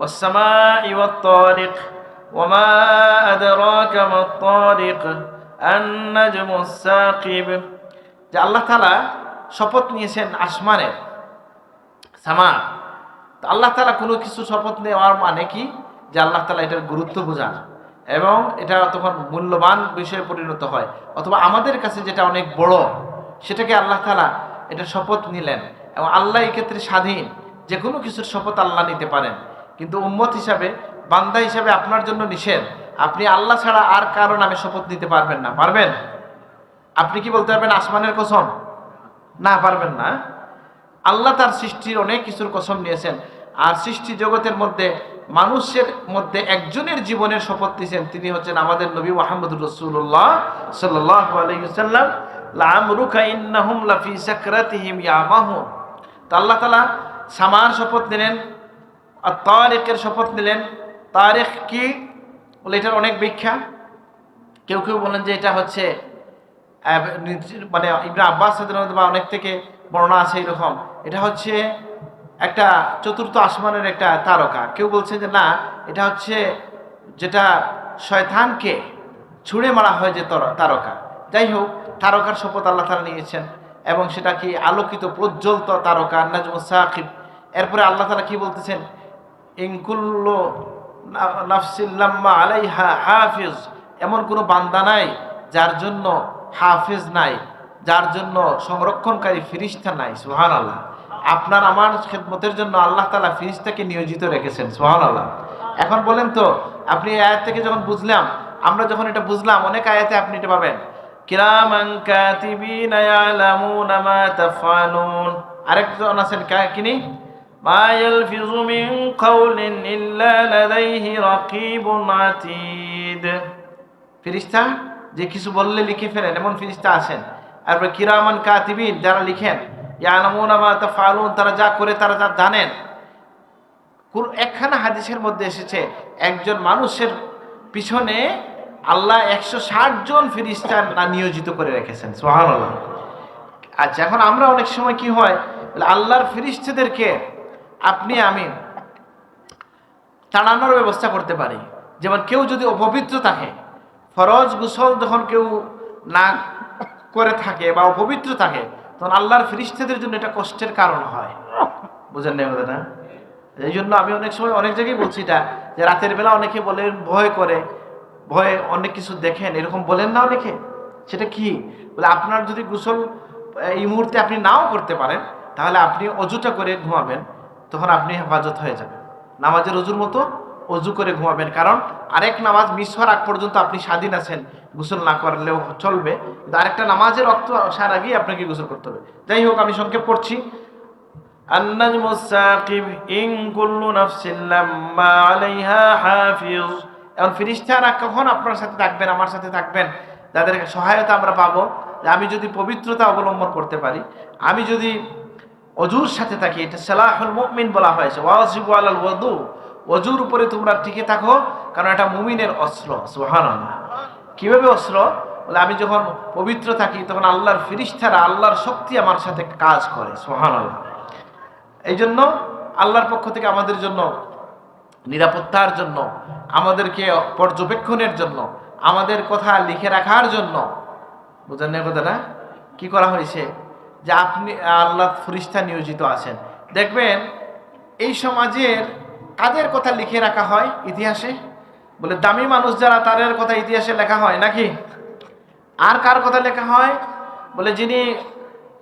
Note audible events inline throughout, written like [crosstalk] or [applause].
والسماء والطارق وما أدراك ما الطارق النجم الثاقب যে আল্লাহ তাআলা শপথ নিয়েছেন আসমানের সামা তো আল্লাহ তাআলা কোনো কিছু শপথ নেওয়ার মানে কি যে আল্লাহ তাআলা এটার গুরুত্ব বোঝান এবং এটা তখন মূল্যবান বিষয়ে পরিণত হয় অথবা আমাদের কাছে যেটা অনেক বড় সেটাকে আল্লাহ তাআলা এটা শপথ নিলেন এবং আল্লাহ এই ক্ষেত্রে স্বাধীন যে কোনো কিছুর শপথ আল্লাহ নিতে পারেন কিন্তু উম্মত হিসাবে, বান্দা হিসাবে আপনার জন্য নিষেধ। আপনি আল্লাহ ছাড়া আর কারও নামে শপথ নিতে পারবেন না। পারবেন? আপনি কি বলতে পারবেন আসমানের কসম? না, পারবেন না। আল্লাহ তার সৃষ্টির অনেক কিছুর কসম নিয়েছেন। আর সৃষ্টি জগতের মধ্যে, মানুষের মধ্যে একজনের জীবনের শপথ দিয়েছেন তিনি হচ্ছেন আমাদের নবী মোহাম্মদ রসুল্লাহ তো আল্লাহ তালা সামার শপথ নিলেন আর তারেকের শপথ নিলেন। তারেক কি? বলে এটার অনেক ব্যাখ্যা। কেউ কেউ বলেন যে এটা হচ্ছে মানে ইবরা আব্বাস বা অনেক থেকে বর্ণনা আছে এরকম। এটা হচ্ছে একটা চতুর্থ আসমানের একটা তারকা। কেউ বলছে যে না, এটা হচ্ছে যেটা শয়তানকে ছুঁড়ে মারা হয় যে তারকা। যাই হোক, তারকার শপথ আল্লাহ তালা নিয়েছেন এবং সেটা কি আলোকিত প্রজ্জ্বলত তারকা নাজমুল সাকিব। এরপরে আল্লাহ তালা কি বলতেছেন? হাফিজ। এমন কোনো বান্দা নাই যার জন্য হাফিজ নাই, যার জন্য সংরক্ষণকারী ফিরিস্তা নাই সুহান আল্লাহ আপনার আমার খেদমতের জন্য আল্লাহ তালা ফিরিস্তাকে নিয়োজিত রেখেছেন সোহান আল্লাহ এখন বলেন তো, আপনি আয়াত থেকে যখন বুঝলাম, আমরা যখন এটা বুঝলাম, অনেক আয়াতে আপনি এটা পাবেন। কিরামান কাতিবিনা ইয়ালামুনা মা তাফআলুন। আরেকজন আছেন কিনি? মা ইয়ালফিজু মিন কাউলিন ইল্লা লাদাইহি রাকিবুন আতীদ। ফিরিস্তা যে কিছু বললে লিখে ফেলেন, এমন ফিরিস্তা আছেন। তারপরে কিরামান কাতিবিন যারা লিখেন তারা যা করে তারা যা জানেন। একখানা হাদিসের মধ্যে এসেছে, একজন মানুষের পিছনে আল্লাহ একশো ষাট জন ফিরিস্তা না নিয়োজিত করে রেখেছেন সোহান আল্লাহ আচ্ছা এখন আমরা অনেক সময় কি হয়? আল্লাহর ফিরিস্তাদেরকে আপনি আমি তাড়ানোর ব্যবস্থা করতে পারি। যেমন কেউ যদি অপবিত্র থাকে, ফরজ গুসল যখন কেউ না করে থাকে বা অপবিত্র থাকে, তখন আল্লাহর ফিরিস্তাদের জন্য এটা কষ্টের কারণ হয়। বুঝেন না কথাটা? এই জন্য আমি অনেক সময় অনেক জায়গায় বলছি এটা, যে রাতের বেলা অনেকে বলেন, ভয় করে, ভয়ে অনেক কিছু দেখেন, এরকম বলেন না অনেকে? সেটা কি? বলে আপনার যদি গোসল এই মুহূর্তে আপনি নাও করতে পারেন, তাহলে আপনি অজুটা করে ঘুমাবেন। তখন আপনি হেফাজত হয়ে যাবেন নামাজের অজুর মতো অজু করে ঘুমাবেন কারণ আরেক নামাজ মিস হওয়ার আগ পর্যন্ত আপনি স্বাধীন আছেন গোসল না করলেও চলবে কিন্তু আরেকটা নামাজের রক্ত আসার আগেই আপনাকে গোসল করতে হবে যাই হোক আমি সংক্ষেপ করছি النجم الثاقب إن كل نفس لما عليها حافظ এখন ফিরিস্তারা কখন আপনার সাথে থাকবেন আমার সাথে থাকবেন যাদের সহায়তা আমরা পাবো যে আমি যদি পবিত্রতা অবলম্বন করতে পারি আমি যদি অজুর সাথে থাকি এটা সালাহুল মুমিন বলা হয়েছে। ওয়াজিবু আলাল ওয়াদু। অজুর উপরে তোমরা টিকে থাকো, কারণ এটা মুমিনের অস্ত্র, সুবহানাল্লাহ। কীভাবে অস্ত্র? বলে আমি যখন পবিত্র থাকি, তখন আল্লাহর ফিরিস্তারা আল্লাহর শক্তি আমার সাথে কাজ করে, সুবহানাল্লাহ। এই জন্য আল্লাহর পক্ষ থেকে আমাদের জন্য, নিরাপত্তার জন্য, আমাদেরকে পর্যবেক্ষণের জন্য, আমাদের কথা লিখে রাখার জন্য, বুঝেন না কথাটা? কি করা হয়েছে? যে আপনি, আল্লাহ ফরিস্তা নিয়োজিত আছেন। দেখবেন, এই সমাজের কাদের কথা লিখে রাখা হয় ইতিহাসে? বলে দামি মানুষ যারা, তাদের কথা ইতিহাসে লেখা হয় নাকি? আর কার কথা লেখা হয়? বলে যিনি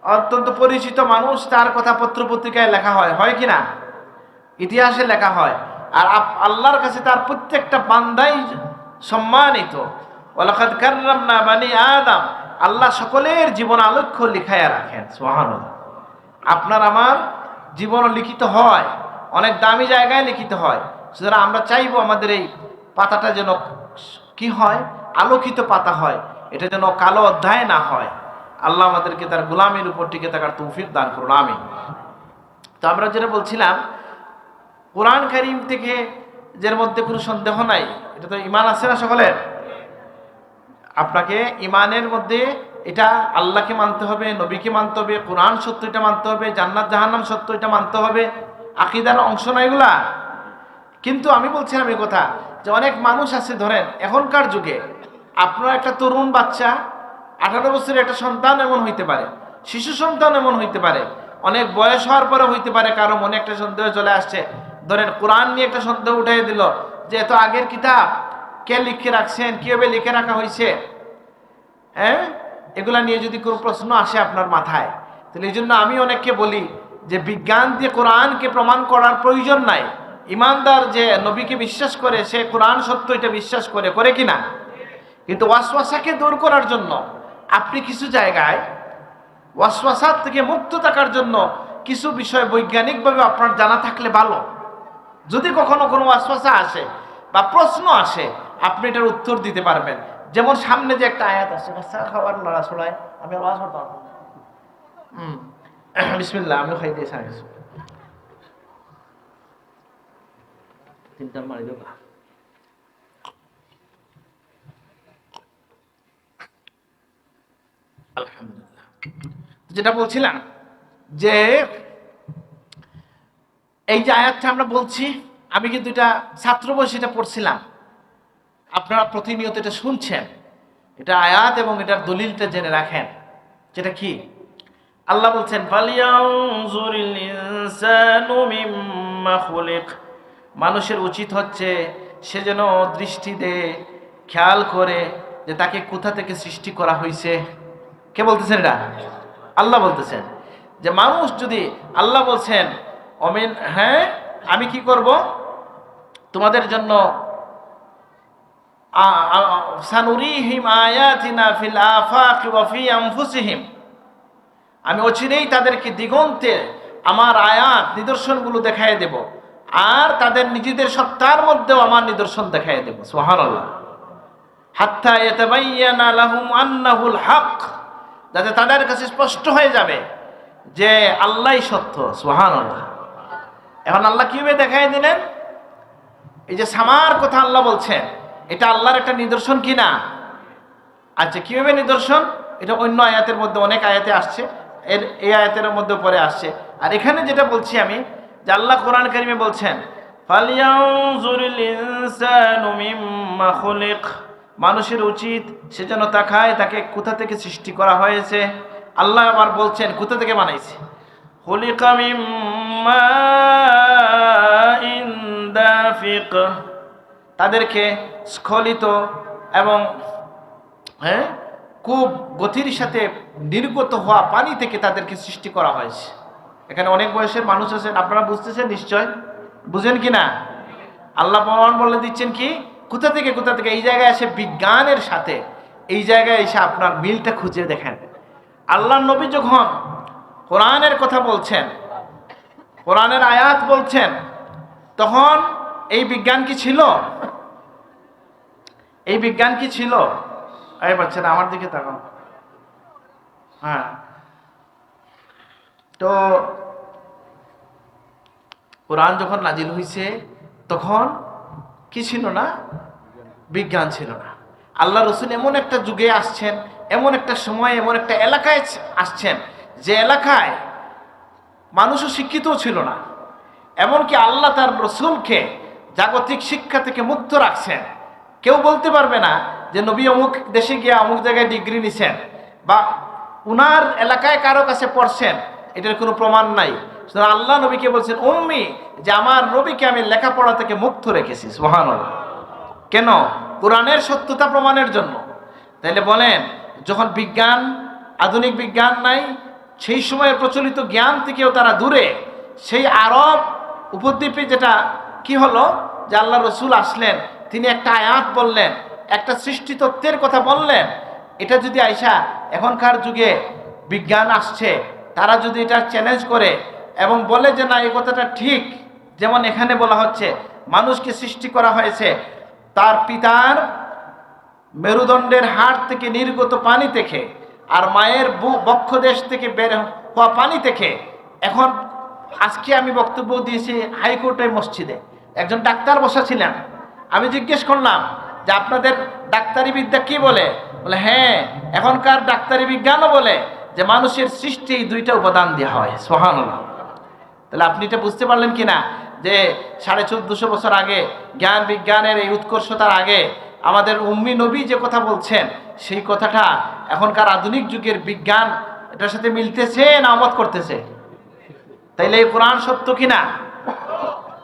অত্যন্ত পরিচিত মানুষ, তার কথা পত্র পত্রিকায় লেখা হয়। হয় কি না? ইতিহাসে লেখা হয়। আর আল্লাহর কাছে তার প্রত্যেকটা বান্দাই সম্মানিত। ওলাকাদ কাররাম না বানি আদম। আল্লাহ সকলের জীবন আলক্ষ্য লিখাইয়া রাখেন সোহান আপনার আমার জীবন লিখিত হয়, অনেক দামি জায়গায় লিখিত হয়। সুতরাং আমরা চাইব আমাদের এই পাতাটা যেন কি হয়? আলোকিত পাতা হয়, এটা যেন কালো অধ্যায় না হয়। আল্লাহ আমাদেরকে তার গোলামের উপর টিকে থাকার তৌফিক দান করুন, আমিন। তো আমরা যেটা বলছিলাম, কোরআন কারিম থেকে যের মধ্যে কোনো সন্দেহ নাই? এটা তো ইমান আছে না সকলের? আপনাকে ইমানের মধ্যে এটা আল্লাহকে মানতে হবে, নবীকে মানতে হবে, কোরআন সত্য এটা মানতে হবে, জান্নাত, জাহান্নাম সত্য এটা মানতে হবে, আকিদার অংশ না এগুলা? কিন্তু আমি বলছিলাম এই কথা যে অনেক মানুষ আছে, ধরেন এখনকার যুগে আপনার একটা তরুণ বাচ্চা, আঠারো বছরের একটা সন্তান এমন হইতে পারে, শিশু সন্তান এমন হইতে পারে, অনেক বয়স হওয়ার পরে হইতে পারে, কারও মনে একটা সন্দেহ চলে আসছে। ধরেন কোরআন নিয়ে একটা সন্দেহ উঠাই দিল যে এত আগের কিতাব কে লিখে রাখছেন, কীভাবে লিখে রাখা হয়েছে? হ্যাঁ? এগুলা নিয়ে যদি কোনো প্রশ্ন আসে আপনার মাথায়, তাহলে এই জন্য আমি অনেককে বলি যে বিজ্ঞান দিয়ে কোরআনকে প্রমাণ করার প্রয়োজন নাই। ইমানদার যে নবীকে বিশ্বাস করে, সে কোরআন সত্য এটা বিশ্বাস করে করে কিনা কিন্তু ওয়াসওয়াসাকে দূর করার জন্য আপনি কিছু জায়গায় ওয়াসওয়াসার থেকে মুক্ত থাকার জন্য কিছু বিষয় বৈজ্ঞানিকভাবে আপনার জানা থাকলে ভালো। যদি কখনো কোনো ওয়াসওয়াসা আসে বা প্রশ্ন আসে আপনি এটার উত্তর দিতে পারবেন। যেমন সামনে যে একটা আয়াত আছে বাচ্চা খাবার আমি আওয়াজ [clears throat] বিসমিল্লাহ, আমি খাই দিয়ে তিনটা মারি আলহামদুলিল্লাহ। যেটা বলছিলাম যে, এই যে আয়াতটা আমরা বলছি, আমি কিন্তু এটা ছাত্র বয়সে এটা পড়ছিলাম। আপনারা প্রতিনিয়ত এটা শুনছেন, এটা আয়াত এবং এটার দলিলটা জেনে রাখেন। যেটা কি? আল্লাহ বলছেন মানুষের উচিত হচ্ছে সে যেন দৃষ্টি দে খেয়াল করে যে তাকে কোথা থেকে সৃষ্টি করা হয়েছে কে বলতেছেন এটা? আল্লাহ বলতেছেন। যে মানুষ যদি আল্লাহ বলছেন, অমিন হ্যাঁ আমি কি করব? তোমাদের জন্য সানুরিহিম আয়াতিনা ফিল আফাকি ওয়া ফি আনফুসিহিম। আমি অচিরেই তাদেরকে দিগন্তে আমার আয়াত নিদর্শনগুলো দেখাই দেব। আর তাদের নিজেদের সত্তার মধ্যেও আমার নিদর্শন দেখাই দেব। সুবহানাল্লাহ। হাত্তা ইয়াতাবায়্যানা লাহুম আন্নাহুল হক। যাতে তাদের কাছে স্পষ্ট হয়ে যাবে যে আল্লাহই সত্য। সুবহানাল্লাহ। এখন আল্লাহ কীভাবে দেখাই দিলেন? এই যে সামার কথা আল্লাহ বলছেন এটা আল্লাহর একটা নিদর্শন কি না? আচ্ছা কীভাবে নিদর্শন? এটা অন্য আয়াতের মধ্যে, অনেক আয়াতে আসছে। এর, এই আয়াতের মধ্যে পরে আসছে। আর এখানে যেটা বলছি আমি, যে আল্লাহ কোরআন কারিমে বলছেন মানুষের উচিত, সে যেন তাকায়, তাকে কোথা থেকে সৃষ্টি করা হয়েছে? আল্লাহ আবার বলছেন, কোথা থেকে বানাইছে? দাফিক। তাদেরকে স্খলিত এবং হ্যাঁ খুব গতির সাথে নির্গত হওয়া পানি থেকে তাদেরকে সৃষ্টি করা হয়েছে। এখানে অনেক বয়সের মানুষ আছেন, আপনারা বুঝতেছেন নিশ্চয়? বুঝেন কি না? আল্লাহ প্রমাণ বলে দিচ্ছেন কি, কোথা থেকে কোথা থেকে, এই জায়গায় এসে বিজ্ঞানের সাথে, এই জায়গায় এসে আপনার মিলটা খুঁজে দেখেন। আল্লাহ নবী যখন কোরআনের কথা বলছেন, কোরআনের আয়াত বলছেন, তখন এই বিজ্ঞান কি ছিল? এই বিজ্ঞান কি ছিল? এই বাচ্চারা, আমার দিকে তাকাও। হ্যাঁ। তো কোরআন যখন নাজিল হয়েছে তখন কি ছিল না? বিজ্ঞান ছিল না। আল্লাহ রসুল এমন একটা যুগে আসছেন, এমন একটা সময়, এমন একটা এলাকায় আসছেন, যে এলাকায় মানুষও শিক্ষিতও ছিল না। এমনকি আল্লাহ তার রসুলকে জাগতিক শিক্ষা থেকে মুক্ত রাখছেন। কেউ বলতে পারবে না যে নবী অমুক দেশে গিয়ে অমুক জায়গায় ডিগ্রি নিছেন বা উনার এলাকায় কারও কাছে পড়ছেন, এটার কোনো প্রমাণ নাই। সুতরাং আল্লাহ নবীকে বলছেন, উম্মি, যে আমার নবীকে আমি লেখাপড়া থেকে মুক্ত রেখেছি। সোহান কেন? কোরআনের সত্যতা প্রমাণের জন্য। তাইলে বলেন, যখন বিজ্ঞান, আধুনিক বিজ্ঞান নাই, সেই সময়ের প্রচলিত জ্ঞান থেকেও তারা দূরে। সেই আরব উপদ্বীপে যেটা কি হলো? যে আল্লাহ রসুল আসলেন, তিনি একটা আয়াত বললেন, একটা সৃষ্টি তত্ত্বের কথা বললেন। এটা যদি আইসা এখনকার যুগে বিজ্ঞান আসছে, তারা যদি এটা চ্যালেঞ্জ করে এবং বলে যে না, এই কথাটা ঠিক, যেমন এখানে বলা হচ্ছে, মানুষকে সৃষ্টি করা হয়েছে, তার পিতার মেরুদণ্ডের হাড় থেকে নির্গত পানি থেকে আর মায়ের বক্ষদেশ থেকে বের হওয়া পানি থেকে। এখন আজকে আমি বক্তব্য দিয়েছি হাইকোর্টের মসজিদে। একজন ডাক্তার বসা ছিলেন আমি জিজ্ঞেস করলাম যে আপনাদের ডাক্তারি বিদ্যা কি বলে? বলে হ্যাঁ এখনকার ডাক্তারি বিজ্ঞানও বলে যে মানুষের সৃষ্টি দুইটা উপাদান দেওয়া হয়। সোহানুল্লাহ তাহলে আপনি এটা বুঝতে পারলেন কি না যে সাড়ে চোদ্দশো বছর আগে জ্ঞান বিজ্ঞানের এই উৎকর্ষতার আগে আমাদের উম্মি নবী যে কথা বলছেন, সেই কথাটা এখনকার আধুনিক যুগের বিজ্ঞান এটার সাথে মিলতেছে না আমত করতেছে? তাইলে এই কোরআন সত্য কিনা?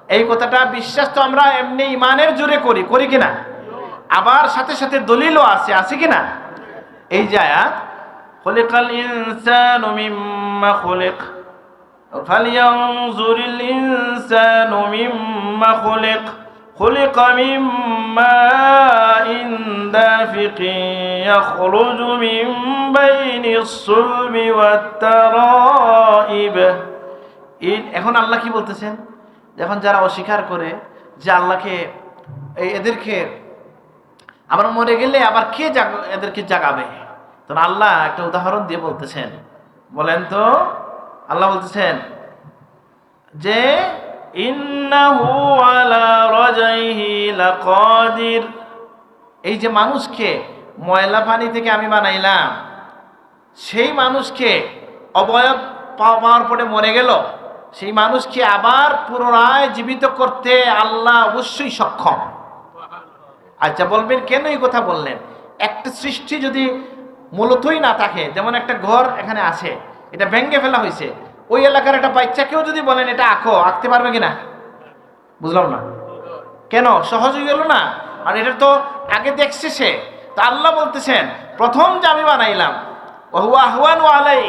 এই কথাটা বিশ্বাস তো আমরা এমনি ইমানের জোরে করি করি কিনা আবার সাথে সাথে দলিলও আছে আছে কিনা এই যে আয়াত খলিকাল ইনসানু মিম্মা খুলিক فلينظر الإنسان مما خلق خلق من ماء دافق يخرج من بين الصلب والترائب এই- এখন আল্লাহ কি বলতেছেন এখন যারা অস্বীকার করে যে আল্লাহকে এদেরকে আবার মরে গেলে আবার কে এদেরকে জাগাবে? তখন আল্লাহ একটা উদাহরণ দিয়ে বলতেছেন। বলেন তো, আল্লাহ বলতেছেন যে এই যে মানুষকে ময়লা পানি থেকে আমি বানাইলাম, সেই মানুষকে অবয়ব পাওয়ার পরে মরে গেল। সেই মানুষকে আবার পুনরায় জীবিত করতে আল্লাহ অবশ্যই সক্ষম। আচ্ছা বলবেন কেন এই কথা বললেন? একটা সৃষ্টি যদি মূলতই না থাকে, যেমন একটা ঘর এখানে আছে, এটা ভেঙ্গে ফেলা হয়েছে, ওই এলাকার একটা বাচ্চাকেও যদি বলেন এটা আঁকো আঁকতে পারবে কিনা? বুঝলাম না। কেন? সহজ হয়ে গেল না? আর এটা তো আগে দেখছে সে। তা আল্লাহ বলতেছেন, প্রথম যে আমি বানাইলাম আলাই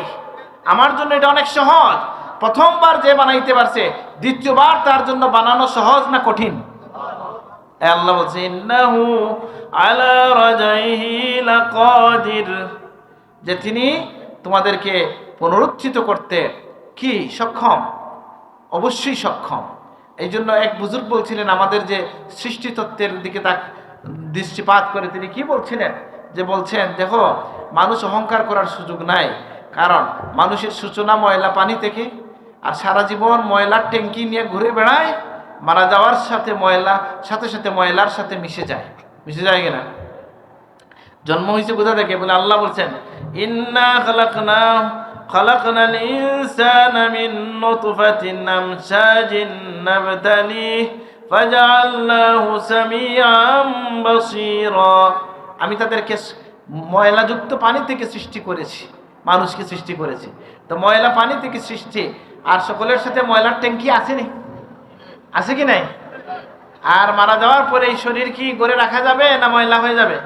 আমার জন্য এটা অনেক সহজ। প্রথমবার যে বানাইতে পারছে, দ্বিতীয়বার তার জন্য বানানো সহজ না কঠিন? যে তিনি তোমাদেরকে পুনরুত্থিত করতে কি সক্ষম? অবশ্যই সক্ষম। এই জন্য এক বুজুর্গ বলছিলেন, আমাদের যে সৃষ্টি তত্ত্বের দিকে তাক, দৃষ্টিপাত করে তিনি কি বলছিলেন? যে বলছেন, দেখো, মানুষ অহংকার করার সুযোগ নাই। কারণ মানুষের সূচনা ময়লা পানি থেকে আর সারা জীবন ময়লার ট্যাঙ্কি নিয়ে ঘুরে বেড়ায়, মারা যাওয়ার সাথে ময়লা, সাথে সাথে ময়লার সাথে মিশে যায়। মিশে যায় কিনা? জন্ম হয়েছে কোথা থেকে? বলে আল্লাহ বলছেন, ইন্না আমি তাদেরকে ময়লাযুক্ত পানি থেকে সৃষ্টি করেছি, মানুষকে সৃষ্টি করেছি। তো ময়লা পানি থেকে সৃষ্টি আর সকলের সাথে ময়লার ট্যাঙ্কি আসেনি আছে কি নাই? আর মারা যাওয়ার পরে এই শরীর কি গড়ে রাখা যাবে না ময়লা হয়ে যাবে?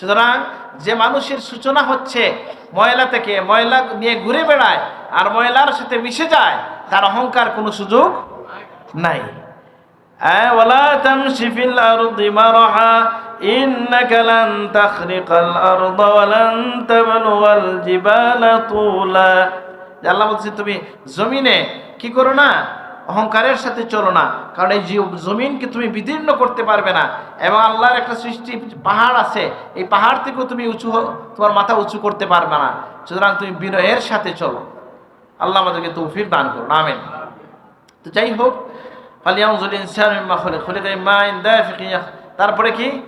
সুতরাং যে মানুষের সূচনা হচ্ছে ময়লা থেকে, ময়লা নিয়ে ঘুরে বেড়ায় আর ময়লার সাথে মিশে যায়, তার অহংকার কোনো সুযোগ নাই। তুলা। যে আল্লাহ বলছে, তুমি জমিনে কি করো না? অহংকারের সাথে চলো না। কারণ এই জমিনকে তুমি বিদীর্ণ করতে পারবে না। এবং আল্লাহর একটা সৃষ্টি পাহাড় আছে। এই পাহাড় থেকেও তুমি উঁচু তোমার মাথা উঁচু করতে পারবে না। সুতরাং তুমি বিনয়ের সাথে চলো। আল্লাহ আমাদেরকে তৌফিক দান করুন। আমেন। তো যাই হোক ফালিয়াউজুল ইনসান মাইন দাফিকিন তারপরে কি?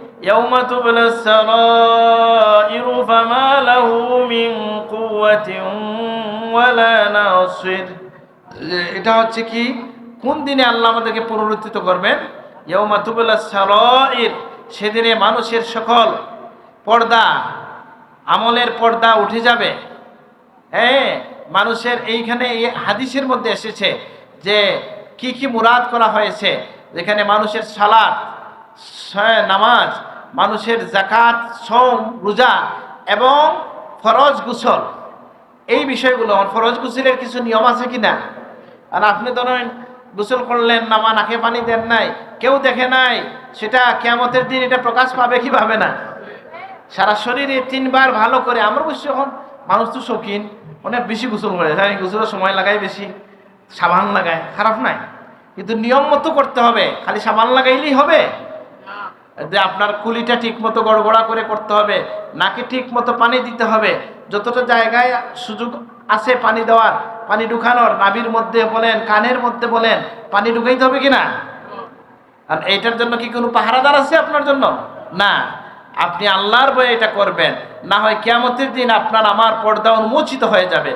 তুবলাস সারাইরু ফামা লাহু মিন কুওয়াতিন ওয়ালা নাসির এ- এটা হচ্ছে কি? কোন দিনে আল্লাহ আমাদেরকে পুনরুত্থিত করবেন? ইয়াউমা তুবলাস সারাইর সেদিনে মানুষের সকল পর্দা, আমলের পর্দা উঠে যাবে। হ্যাঁ মানুষের এইখানে এই হাদিসের মধ্যে এসেছে যে কি কি মুরাদ করা হয়েছে। যেখানে মানুষের সালাদ নামাজ মানুষের জাকাত সোম রোজা এবং ফরজ গুসল। এই বিষয়গুলো ফরজ গুসলের কিছু নিয়ম আছে কি না আর আপনি ধরেন গোসল করলেন না নামা নাকে পানি দেন নাই, কেউ দেখে নাই, সেটা কেমতের দিন এটা প্রকাশ পাবে কি পাবে না? সারা শরীরে তিনবার ভালো করে, আমার অবশ্য এখন মানুষ তো শৌখিন, অনেক বেশি গোসল করে, জানি গোসলের সময় লাগায় বেশি, সাবান লাগায়, খারাপ নাই। কিন্তু নিয়ম মতো করতে হবে, খালি সাবান লাগাইলেই হবে? যে আপনার কুলিটা ঠিক মতো গড়গড়া করে করতে হবে, নাকি ঠিক মতো পানি দিতে হবে, যতটা জায়গায় সুযোগ আছে পানি দেওয়ার, পানি ঢুকানোর, নাভির মধ্যে বলেন, কানের মধ্যে বলেন, পানি ঢুকাইতে হবে কি না? আর এইটার জন্য কি কোনো পাহারাদার আছে আপনার জন্য? না। আপনি আল্লাহর বয়ে এটা করবেন। না হয় কিয়ামতের দিন আপনার আমার পর্দা উন্মোচিত হয়ে যাবে।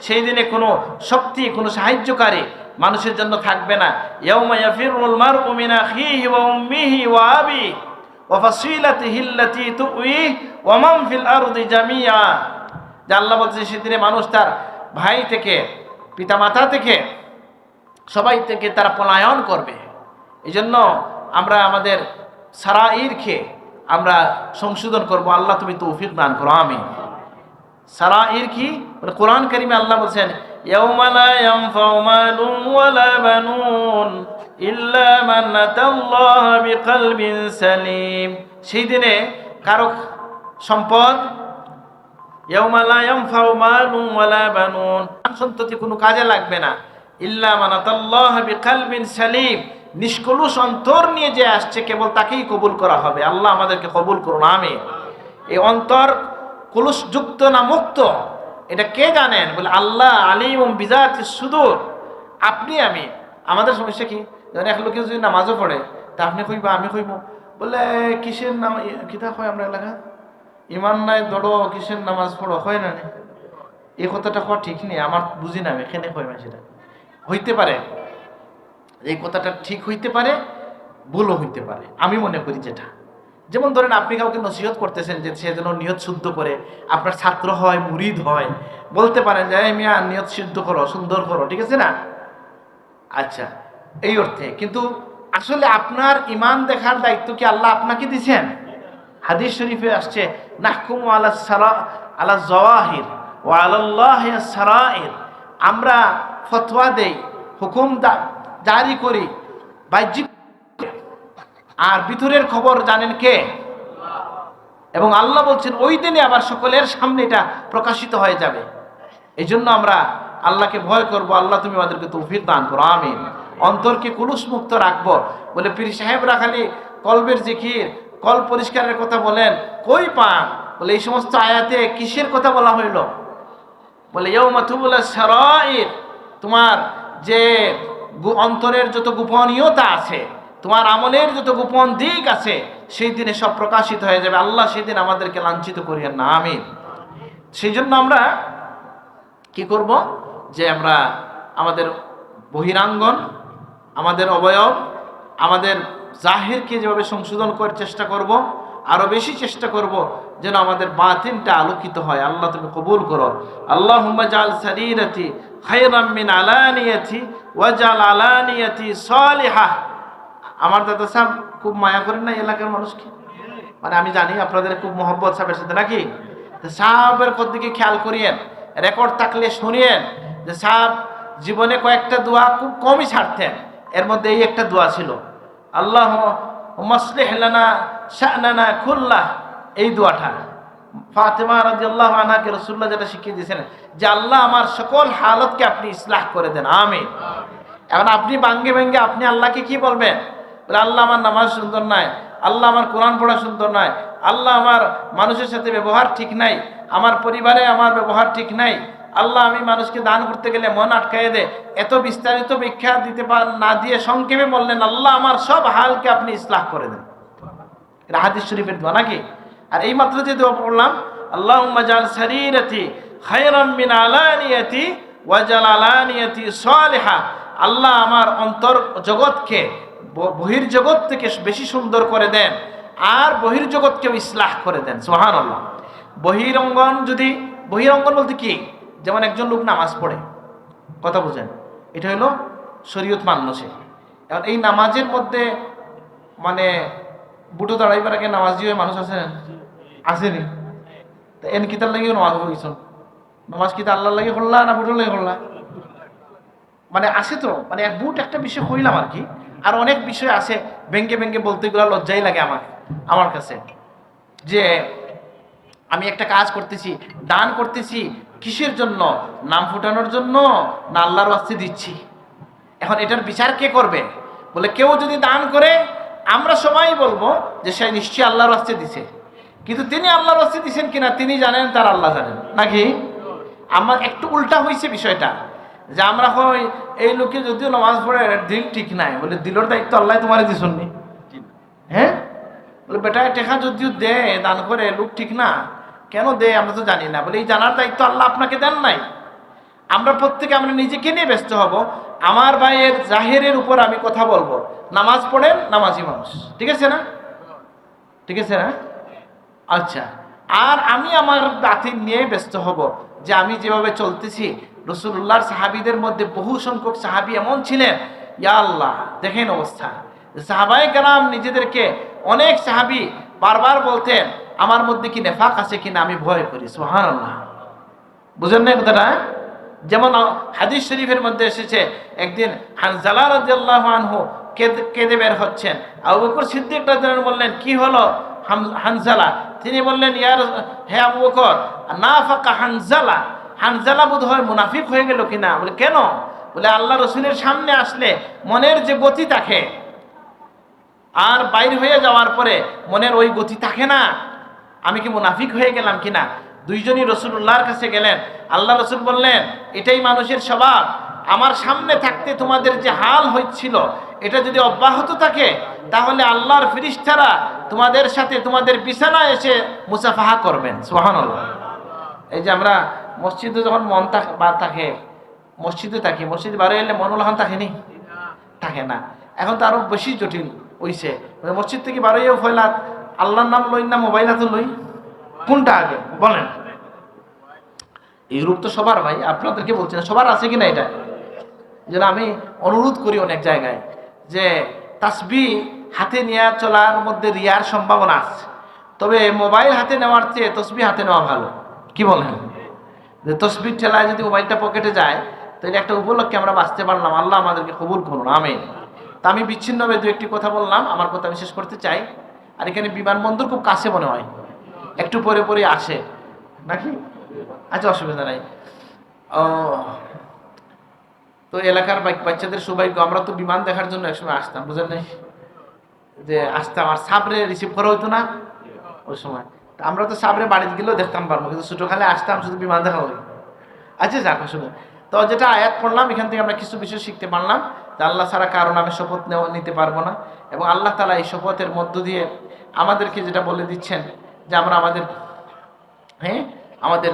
সেই দিনে কোনো শক্তি, কোনো সাহায্যকারী মানুষের জন্য থাকবে না। আল্লাহ বলছে, সেদিনে মানুষ তার ভাই থেকে, পিতামাতা থেকে, সবাই থেকে তারা পলায়ন করবে। এই জন্য আমরা আমাদের সারা ঈরকে আমরা সংশোধন করব। আল্লাহ তুমি তৌফিক দান করো আমি সারা ইর কি? মানে কোরআন করিমে আল্লাহ বলছেন বানুন ইল্লা সেই দিনে কারও সম্পদ বানুন সন্ততি কোনো কাজে লাগবে না। ইল্লা মান সালিম, নিষ্কলুষ অন্তর নিয়ে যে আসছে, কেবল তাকেই কবুল করা হবে। আল্লাহ আমাদেরকে কবুল করুন আমি এই অন্তর কলুষযুক্ত না মুক্ত? এটা কে জানেন? বলে, আল্লাহ আলিম বিজাত সুদূর। আপনি আমি। আমাদের সমস্যা কি? যেমন এক লোকে যদি নামাজও পড়ে, তা আপনি কইবা, আমি কইব। বলে কিসের নাম কিতা হয় আমরা এলাকা ইমান নাই, দড়ো, কিসের নামাজ পড়ো? হয় না? এই কথাটা হওয়া ঠিক নেই, আমার বুঝি না আমি এখানে কই না সেটা? হইতে পারে। এই কথাটা ঠিক হইতে পারে, ভুলও হইতে পারে। আমি মনে করি যেটা। যেমন ধরেন আপনি কাউকে নসিহত করতেছেন যে সে যেন নিয়ত শুদ্ধ করে, আপনার ছাত্র হয়, মুরিদ হয়, বলতে পারেন যে মিয়া, নিয়ত শুদ্ধ করো, সুন্দর করো, ঠিক আছে না? আচ্ছা এই অর্থে। কিন্তু আসলে আপনার ইমান দেখার দায়িত্ব কি আল্লাহ আপনাকে দিছেন? হাদিস শরীফে আসছে, নাহকুম আলা সারা, আলা জওয়াহির ও আল্লাহ সারাইর। আমরা ফতোয়া দেই, হুকুম জারি করি, বাহ্যিক আর ভিতরের খবর জানেন কে? এবং আল্লাহ বলছেন, ওই দিনে আবার সকলের সামনে এটা প্রকাশিত হয়ে যাবে। এই জন্য আমরা আল্লাহকে ভয় করব, আল্লাহ তুমি আমাদেরকে তৌফিক দান করো, আমিন। অন্তরকে কুলুস মুক্ত রাখব। বলে পীর সাহেবরা খালি কলবের জিকির, কল পরিষ্কারের কথা বলেন, কই পান? বলে, এই সমস্ত আয়াতে কিসের কথা বলা হইল? বলে ইয়ৌমাতুবুল্লাহ সারাইর তোমার যে অন্তরের যত গোপনীয়তা আছে তোমার আমলের যত গোপন দিক আছে, সেই দিনে সব প্রকাশিত হয়ে যাবে। আল্লাহ সেদিন আমাদেরকে লাঞ্ছিত করিয়েন না, আমিন। সেই জন্য আমরা কি করব? যে আমরা আমাদের বহিরাঙ্গন, আমাদের অবয়ব, আমাদের জাহিরকে যেভাবে সংশোধন করার চেষ্টা করব আরও বেশি চেষ্টা করব, যেন আমাদের বাতিনটা আলোকিত হয়। আল্লাহ তুমি কবুল করো। আল্লাহ জাল খায়রাম মিন আলানিয়াতি ওয়াজাল আলানিয়াতি সালিহা। আমার দাদা সাহেব খুব মায়া করেন না এলাকার মানুষকে? মানে আমি জানি আপনাদের খুব মহব্বত সাহেবের সাথে, নাকি? সাহেবের দিকে খেয়াল করিয়েন, রেকর্ড থাকলে শুনিয়েন যে সাহেব জীবনে কয়েকটা দোয়া খুব কমই ছাড়তেন, এর মধ্যে এই একটা দোয়া ছিল আল্লাহ মসলিহ লানা শাহনানা খুল্লাহ এই দোয়াটা। ফাতেমা রাদিয়াল্লাহু আনহাকে রসুল্লাহ যেটা শিখিয়ে দিয়েছেন যে আল্লাহ আমার সকল হালতকে আপনি ইসলাহ করে দেন আমি এখন আপনি বাঙ্গে ভেঙ্গে আপনি আল্লাহকে কি বলবেন? বলে, আল্লাহ আমার নামাজ সুন্দর নাই, আল্লাহ আমার কোরআন পড়া সুন্দর নাই, আল্লাহ আমার মানুষের সাথে ব্যবহার ঠিক নাই, আমার পরিবারে আমার ব্যবহার ঠিক নাই, আল্লাহ আমি মানুষকে দান করতে গেলে মন আটকাইয়ে দে, এত বিস্তারিত ব্যাখ্যা দিতে পার না দিয়ে সংক্ষেপে বললেন, আল্লাহ আমার সব হালকে আপনি ইসলাহ করে দেন। এটা শরীফের দোয়া নাকি? আর এই মাত্র যে দোয়া পড়লাম আল্লাহ জাল শরীরতি আলানিয়াতি ওয়াজাল আলানিয়াতি সালিহা। আল্লাহ আমার অন্তর জগৎকে ব- বহির জগৎ থেকে বেশি সুন্দর করে দেন, আর বহির জগৎকেও ইসলাহ করে দেন সোহান আল্লাহ বহিরঙ্গন যদি, বহিরঙ্গন বলতে কি? যেমন একজন লোক নামাজ পড়ে, কথা বুঝেন, এটা হলো শরীয়ত মান্য সে। এখন এই নামাজের মধ্যে মানে বুটো দাঁড়াইবার আগে নামাজি হয়ে মানুষ আছে? আসেনি। তা এন কিতার লাগে নামাজ পড়িস নামাজ কিতা আল্লাহ লাগে করলা না বুটোর লাগে করলা মানে আছে তো মানে এক বুট একটা বিষয় হইলাম আর কি আর অনেক বিষয় আছে ব্যাংকে ব্যাংকে বলতে গেলে লজ্জাই লাগে আমার আমার কাছে। যে আমি একটা কাজ করতেছি, দান করতেছি, কিসের জন্য? নাম ফুটানোর জন্য না আল্লাহর ওয়াস্তে দিচ্ছি? এখন এটার বিচার কে করবে? বলে কেউ যদি দান করে, আমরা সবাই বলব যে সে নিশ্চয়ই আল্লাহর ওয়াস্তে দিছে। কিন্তু তিনি আল্লাহর ওয়াস্তে দিছেন কিনা, তিনি জানেন, তার আল্লাহ জানেন। নাকি? আমার একটু উল্টা হয়েছে বিষয়টা। যে আমরা হয় এই লোকে যদিও নামাজ পড়ে দিল ঠিক নাই। বলে দিলর দায়িত্ব আল্লাহ তোমার দিছননি হ্যাঁ? বলে বেটা টেকা যদিও দে দান করে লোক ঠিক না। কেন দে আমরা তো জানি না। বলে এই জানার দায়িত্ব আল্লাহ আপনাকে দেন নাই। আমরা প্রত্যেকে আমরা নিজেকে নিয়ে ব্যস্ত হব। আমার ভাইয়ের জাহেরের উপর আমি কথা বলব। নামাজ পড়েন নামাজি মানুষ। ঠিক আছে না? ঠিক আছে না? আচ্ছা। আর আমি আমার বাতিল নিয়ে ব্যস্ত হব যে আমি যেভাবে চলতেছি রসুল্লাহর সাহাবিদের মধ্যে বহু সংখ্যক সাহাবি এমন ছিলেন, ইয়া আল্লাহ, দেখেন অবস্থা। সাহাবাই কালাম নিজেদেরকে অনেক সাহাবি বারবার বলতেন, আমার মধ্যে কি নেফাক আছে কিনা? আমি ভয় করি। সোহান আল্লাহ বুঝেন না কথাটা? যেমন হাদিস শরীফের মধ্যে এসেছে, একদিন হানজালা রাদিয়াল্লাহু আনহু কেঁদে বের হচ্ছেন। আবু বকর সিদ্দিক আনহু বললেন, কি হলো হানজালা? তিনি বললেন ইয়ার হে আবু বকর না ফাঁকা হানজালা। হানজালা বোধ হয় মুনাফিক হয়ে গেল কিনা? বলে, কেন? বলে, আল্লাহ রসুলের সামনে আসলে মনের যে গতি থাকে, আর বাইর হয়ে যাওয়ার পরে মনের ওই গতি থাকে না। আমি কি মুনাফিক হয়ে গেলাম কিনা? দুইজনই রসুল্লাহর কাছে গেলেন। আল্লাহ রসুল বললেন, এটাই মানুষের স্বভাব। আমার সামনে থাকতে তোমাদের যে হাল হচ্ছিল এটা যদি অব্যাহত থাকে, তাহলে আল্লাহর ফিরিস্তারা তোমাদের সাথে তোমাদের বিছানায় এসে মুসাফাহা করবেন। সোহান এই যে আমরা মসজিদে যখন মন থাক বা থাকে, মসজিদে থাকে, মসজিদে বারো এলে মন উল্লাহন থাকেনি থাকে না। এখন তো আরও বেশি জটিল হইছে। মসজিদ থেকে বারোইও ফয়লাত আল্লাহর নাম লই না মোবাইল হাতে লই? কোনটা আগে? বলেন। এই রূপ তো সবার ভাই, আপনাদেরকে বলছি না, সবার আছে কিনা এটা? যেন আমি অনুরোধ করি অনেক জায়গায় যে তাসবি হাতে নিয়ে চলার মধ্যে রিয়ার সম্ভাবনা আছে। তবে মোবাইল হাতে নেওয়ার চেয়ে তসবি হাতে নেওয়া ভালো। কি বলেন? যে তসবির ঠেলায় যদি মোবাইলটা পকেটে যায়, তাহলে একটা উপলক্ষে আমরা বাঁচতে পারলাম। আল্লাহ আমাদেরকে কবুল করুন, আমিন। তা আমি বিচ্ছিন্নভাবে দু একটি কথা বললাম, আমার কথা আমি শেষ করতে চাই। আর এখানে বিমানবন্দর খুব কাছে মনে হয়। একটু পরে পরে আসে। নাকি? আচ্ছা অসুবিধা নাই। ও, তো এলাকার বাচ্চাদের সৌভাগ্য, আমরা তো বিমান দেখার জন্য একসময় আসতাম, বুঝলেন যে আসতাম, আর সাবরে রিসিভ করা হতো না। ওই সময়। আমরা তো সাবরে বাড়িতে গেলেও দেখতাম পারব, কিন্তু ছোটো খালে আসতাম শুধু বিমান দেখা হতো আচ্ছা যাক আসলে তো যেটা আয়াত পড়লাম, এখান থেকে আমরা কিছু বিষয় শিখতে পারলাম যে আল্লাহ ছাড়া কারও নামে শপথ নেওয়া নিতে পারব না এবং আল্লাহ তালা এই শপথের মধ্য দিয়ে আমাদেরকে যেটা বলে দিচ্ছেন যে আমরা আমাদের হ্যাঁ আমাদের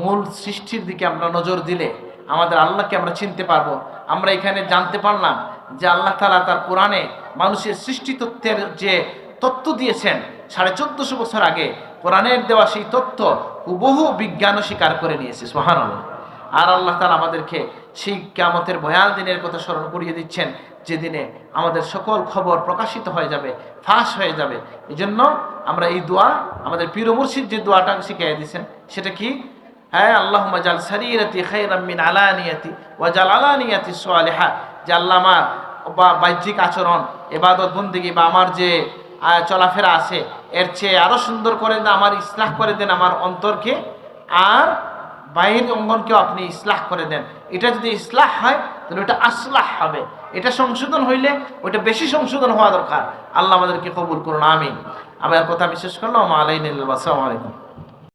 মূল সৃষ্টির দিকে আমরা নজর দিলে আমাদের আল্লাহকে আমরা চিনতে পারব। আমরা এখানে জানতে পারলাম যে আল্লাহ তালা তার কোরআনে মানুষের সৃষ্টি তত্ত্বের যে তত্ত্ব দিয়েছেন, সাড়ে চোদ্দশো বছর আগে কোরআনের দেওয়া সেই তথ্য হুবহু বিজ্ঞানও স্বীকার করে নিয়েছে সোহান আর আল্লাহ তালা আমাদেরকে সেই কেমতের ভয়াল দিনের কথা স্মরণ করিয়ে দিচ্ছেন, যেদিনে আমাদের সকল খবর প্রকাশিত হয়ে যাবে, ফাঁস হয়ে যাবে। এই জন্য আমরা এই দোয়া, আমাদের পীর মুর্শিদ যে দোয়াটা শিখিয়ে দিয়েছেন, সেটা কি? হ্যাঁ আল্লাহ জাল সারিয়াতি খাইরাম মিন আলানিয়াতি ওয়াজাল আলানিয়াতি সোয়ালেহা যে আল্লাহ আমার বা বাহ্যিক আচরণ এবাদত বন্দিগি বা আমার যে চলাফেরা আছে এর চেয়ে আরও সুন্দর করে দেন, আমার ইসলাহ করে দেন আমার অন্তরকে, আর বাহির অঙ্গনকেও আপনি ইসলাহ করে দেন। এটা যদি ইসলাহ হয়, তাহলে ওটা আসলাহ হবে। এটা সংশোধন হইলে ওটা বেশি সংশোধন হওয়া দরকার। আল্লাহ আমাদেরকে কবুল করুন আমি আমার কথা বিশ্বাস করলাম আলাইন আসসালামু আলাইকুম।